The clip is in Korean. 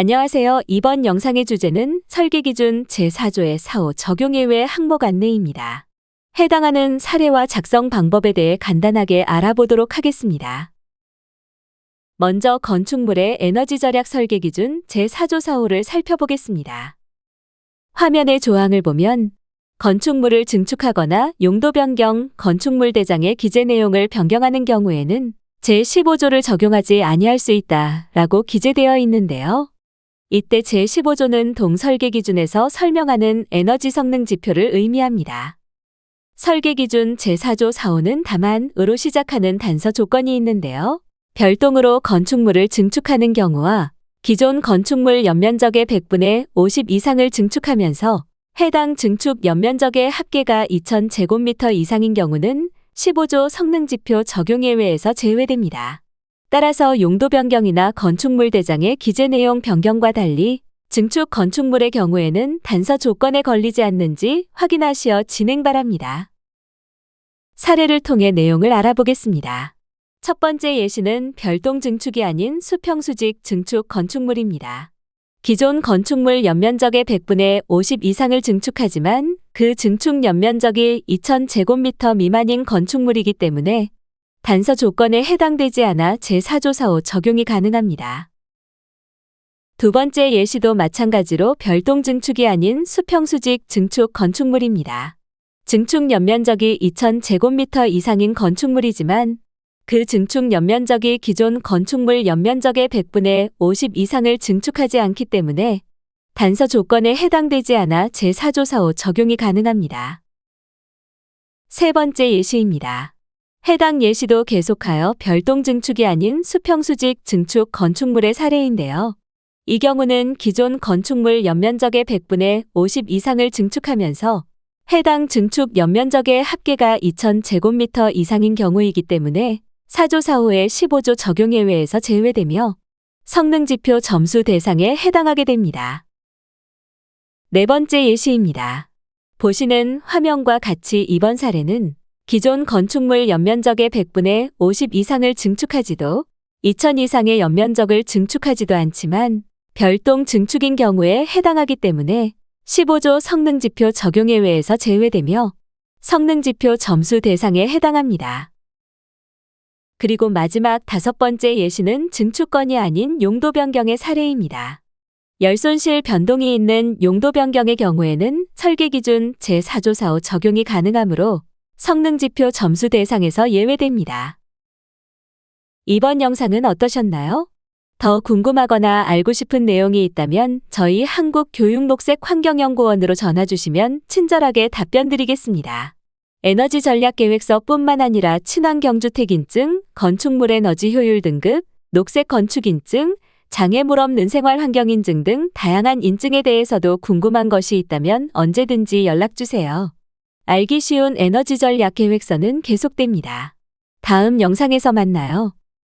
안녕하세요. 이번 영상의 주제는 설계 기준 제4조의 4호 적용예외 항목 안내입니다. 해당하는 사례와 작성 방법에 대해 간단하게 알아보도록 하겠습니다. 먼저 건축물의 에너지 절약 설계 기준 제4조 4호를 살펴보겠습니다. 화면의 조항을 보면 건축물을 증축하거나 용도 변경, 건축물 대장의 기재 내용을 변경하는 경우에는 제15조를 적용하지 아니할 수 있다라고 기재되어 있는데요. 이때 제15조는 동설계 기준에서 설명하는 에너지 성능 지표를 의미합니다. 설계 기준 제4조 4호는 다만 으로 시작하는 단서 조건이 있는데요. 별동으로 건축물을 증축하는 경우와 기존 건축물 연면적의 100분의 50 이상을 증축하면서 해당 증축 연면적의 합계가 2000제곱미터 이상인 경우는 15조 성능지표 적용 예외에서 제외됩니다. 따라서 용도 변경이나 건축물 대장의 기재 내용 변경과 달리 증축 건축물의 경우에는 단서 조건에 걸리지 않는지 확인하시어 진행 바랍니다. 사례를 통해 내용을 알아보겠습니다. 첫 번째 예시는 별동 증축이 아닌 수평수직 증축 건축물입니다. 기존 건축물 연면적의 100분의 50 이상을 증축하지만 그 증축 연면적이 2000제곱미터 미만인 건축물이기 때문에 단서 조건에 해당되지 않아 제4조 4호 적용이 가능합니다. 두 번째 예시도 마찬가지로 별동 증축이 아닌 수평수직 증축 건축물입니다. 증축 연면적이 2000제곱미터 이상인 건축물이지만 그 증축 연면적이 기존 건축물 연면적의 100분의 50 이상을 증축하지 않기 때문에 단서 조건에 해당되지 않아 제4조 4호 적용이 가능합니다. 세 번째 예시입니다. 해당 예시도 계속하여 별동 증축이 아닌 수평수직 증축 건축물의 사례인데요. 이 경우는 기존 건축물 연면적의 100분의 50 이상을 증축하면서 해당 증축 연면적의 합계가 2000제곱미터 이상인 경우이기 때문에 4조 4호의 15조 적용 예외에서 제외되며 성능지표 점수 대상에 해당하게 됩니다. 네 번째 예시입니다. 보시는 화면과 같이 이번 사례는 기존 건축물 연면적의 100분의 50 이상을 증축하지도 2000 이상의 연면적을 증축하지도 않지만 별동 증축인 경우에 해당하기 때문에 15조 성능지표 적용 예외에서 제외되며 성능지표 점수 대상에 해당합니다. 그리고 마지막 다섯 번째 예시는 증축건이 아닌 용도 변경의 사례입니다. 열손실 변동이 있는 용도 변경의 경우에는 설계 기준 제4조 4호 적용이 가능하므로 성능 지표 점수 대상에서 예외됩니다. 이번 영상은 어떠셨나요? 더 궁금하거나 알고 싶은 내용이 있다면 저희 한국교육녹색환경연구원으로 전화 주시면 친절하게 답변 드리겠습니다. 에너지 전략 계획서뿐만 아니라 친환경 주택 인증, 건축물 에너지 효율 등급, 녹색 건축 인증, 장애물 없는 생활 환경 인증 등 다양한 인증에 대해서도 궁금한 것이 있다면 언제든지 연락 주세요. 알기 쉬운 에너지 전략 계획서는 계속됩니다. 다음 영상에서 만나요.